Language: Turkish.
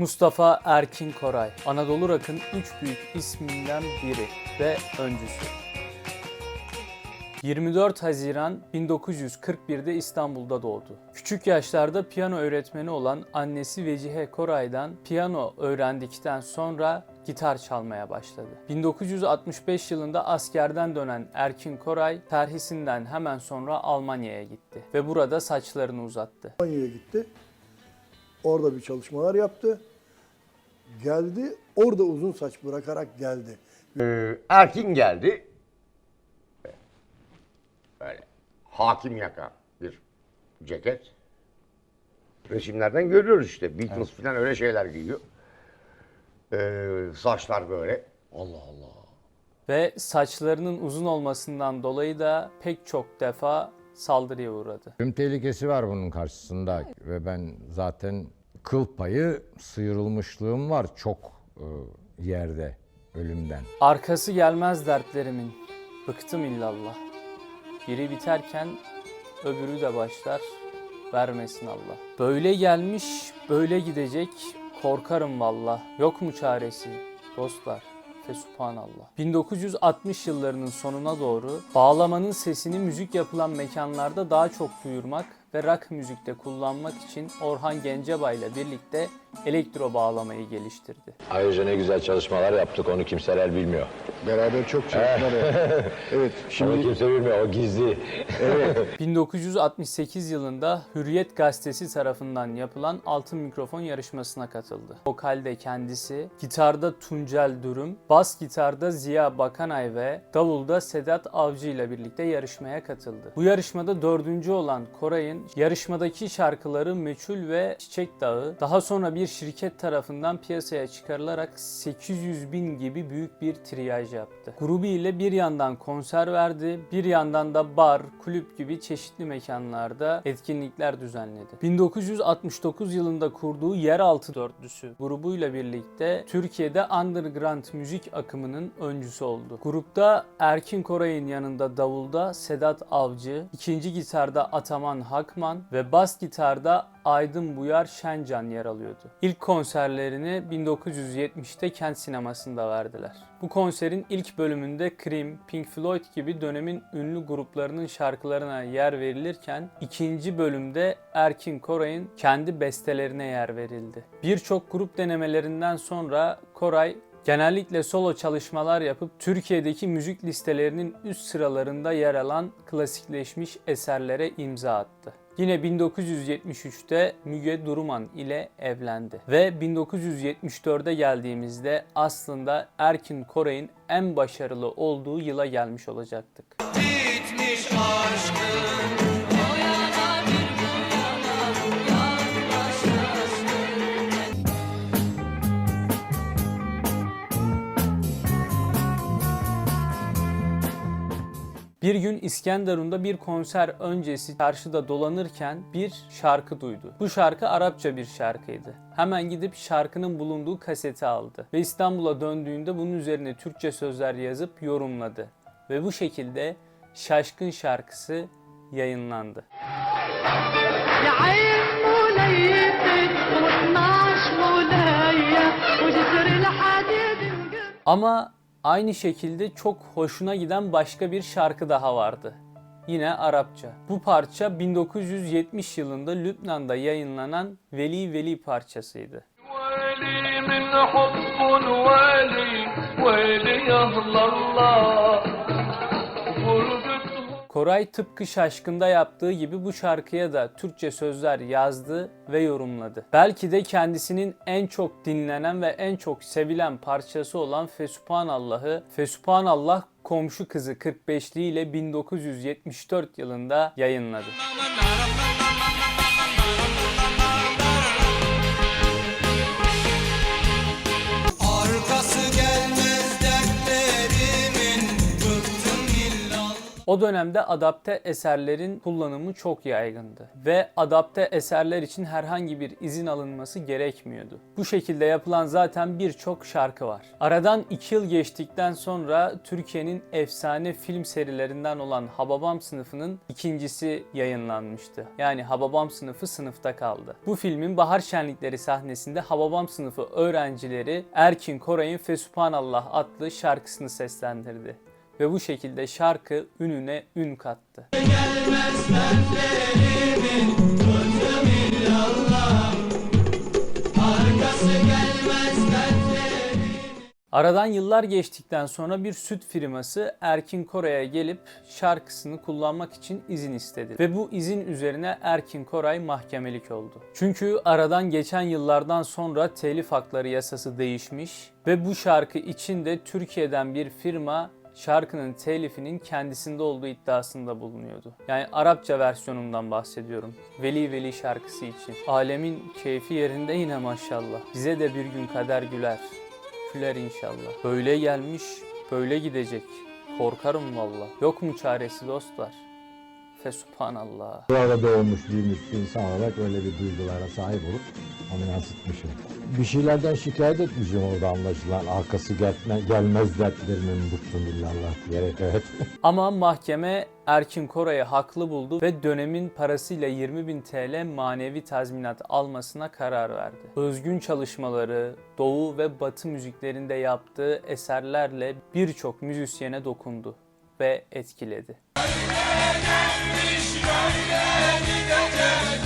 Mustafa Erkin Koray, Anadolu Rock'ın üç büyük isminden biri ve öncüsü. 24 Haziran 1941'de İstanbul'da doğdu. Küçük yaşlarda piyano öğretmeni olan annesi Vecihe Koray'dan piyano öğrendikten sonra gitar çalmaya başladı. 1965 yılında askerden dönen Erkin Koray terhisinden hemen sonra Almanya'ya gitti ve burada saçlarını uzattı. Almanya'ya gitti. Orada bir çalışmalar yaptı. Geldi. Orada uzun saç bırakarak geldi. Ee, Erkin geldi. Böyle hakim yaka bir ceket. Resimlerden görüyoruz işte. Beatles falan öyle şeyler giyiyor. Ee, saçlar böyle. Allah Allah. Ve saçlarının uzun olmasından dolayı da pek çok defa saldırıya uğradı. Ölüm tehlikesi var bunun karşısında ve ben zaten kıl payı sıyrılmışlığım var çok e, yerde ölümden. Arkası gelmez dertlerimin, bıktım illallah. Biri biterken öbürü de başlar, vermesin Allah. Böyle gelmiş, böyle gidecek, korkarım valla. Yok mu çaresi, dostlar? Fesubhanallah. 1960 yıllarının sonuna doğru bağlamanın sesini müzik yapılan mekanlarda daha çok duyurmak ve rock müzikte kullanmak için Orhan Gencebay ile birlikte elektro bağlamayı geliştirdi. Ayrıca ne güzel çalışmalar yaptık onu kimseler bilmiyor. Beraber çok çalışmalar yaptık. Evet, şimdi kimse bilmiyor o gizli. 1968 yılında Hürriyet Gazetesi tarafından yapılan Altın Mikrofon yarışmasına katıldı. Vokalde kendisi, gitarda Tuncel Dürüm, bas gitarda Ziya Bakanay ve davulda Sedat Avcı ile birlikte yarışmaya katıldı. Bu yarışmada dördüncü olan Koray'ın yarışmadaki şarkıları Meçhul ve Çiçek Dağı daha sonra bir şirket tarafından piyasaya çıkarılarak 800 bin gibi büyük bir triyaj yaptı. Grubu ile bir yandan konser verdi, bir yandan da bar, kulüp gibi çeşitli mekanlarda etkinlikler düzenledi. 1969 yılında kurduğu Yeraltı Dörtlüsü grubuyla birlikte Türkiye'de underground müzik akımının öncüsü oldu. Grupta Erkin Koray'ın yanında davulda Sedat Avcı, ikinci gitarda Ataman Hakman ve bas gitarda Aydın Buyar Şencan yer alıyordu. İlk konserlerini 1970'te kent sinemasında verdiler. Bu konserin ilk bölümünde Cream, Pink Floyd gibi dönemin ünlü gruplarının şarkılarına yer verilirken ikinci bölümde Erkin Koray'ın kendi bestelerine yer verildi. Birçok grup denemelerinden sonra Koray Genellikle solo çalışmalar yapıp Türkiye'deki müzik listelerinin üst sıralarında yer alan klasikleşmiş eserlere imza attı. Yine 1973'te Müge Duruman ile evlendi. Ve 1974'e geldiğimizde aslında Erkin Koray'ın en başarılı olduğu yıla gelmiş olacaktık. Bir gün İskenderun'da bir konser öncesi çarşıda dolanırken bir şarkı duydu. Bu şarkı Arapça bir şarkıydı. Hemen gidip şarkının bulunduğu kaseti aldı ve İstanbul'a döndüğünde bunun üzerine Türkçe sözler yazıp yorumladı. Ve bu şekilde Şaşkın şarkısı yayınlandı. Ama Aynı şekilde çok hoşuna giden başka bir şarkı daha vardı. Yine Arapça. Bu parça 1970 yılında Lübnan'da yayınlanan Veli Veli parçasıydı. Veli Koray tıpkı Şaşkın'da yaptığı gibi bu şarkıya da Türkçe sözler yazdı ve yorumladı. Belki de kendisinin en çok dinlenen ve en çok sevilen parçası olan Fesubhanallah'ı Fesubhanallah komşu kızı 45'li ile 1974 yılında yayınladı. O dönemde adapte eserlerin kullanımı çok yaygındı ve adapte eserler için herhangi bir izin alınması gerekmiyordu. Bu şekilde yapılan zaten birçok şarkı var. Aradan 2 yıl geçtikten sonra Türkiye'nin efsane film serilerinden olan Hababam sınıfının ikincisi yayınlanmıştı. Yani Hababam sınıfı sınıfta kaldı. Bu filmin bahar şenlikleri sahnesinde Hababam sınıfı öğrencileri Erkin Koray'ın Fesubhanallah adlı şarkısını seslendirdi. Ve bu şekilde şarkı ününe ün kattı. Aradan yıllar geçtikten sonra bir süt firması Erkin Koray'a gelip şarkısını kullanmak için izin istedi. Ve bu izin üzerine Erkin Koray mahkemelik oldu. Çünkü aradan geçen yıllardan sonra telif hakları yasası değişmiş ve bu şarkı için de Türkiye'den bir firma şarkının telifinin kendisinde olduğu iddiasında bulunuyordu. Yani Arapça versiyonundan bahsediyorum. Veli Veli şarkısı için. Alemin keyfi yerinde yine maşallah. Bize de bir gün kader güler. Güler inşallah. Böyle gelmiş, böyle gidecek. Korkarım valla. Yok mu çaresi dostlar? Fesubhanallah. Burada doğmuş büyümüş insan olarak öyle bir duygulara sahip olup onu yansıtmışım. Bir şeylerden şikayet etmişim orada anlaşılan. Arkası gelme, gelmez dertlerimin bıktım illallah diyerek evet. Ama mahkeme Erkin Koray'ı haklı buldu ve dönemin parasıyla 20.000 TL manevi tazminat almasına karar verdi. Özgün çalışmaları, Doğu ve Batı müziklerinde yaptığı eserlerle birçok müzisyene dokundu ve etkiledi. Böyle gelmiş, böyle gidecek,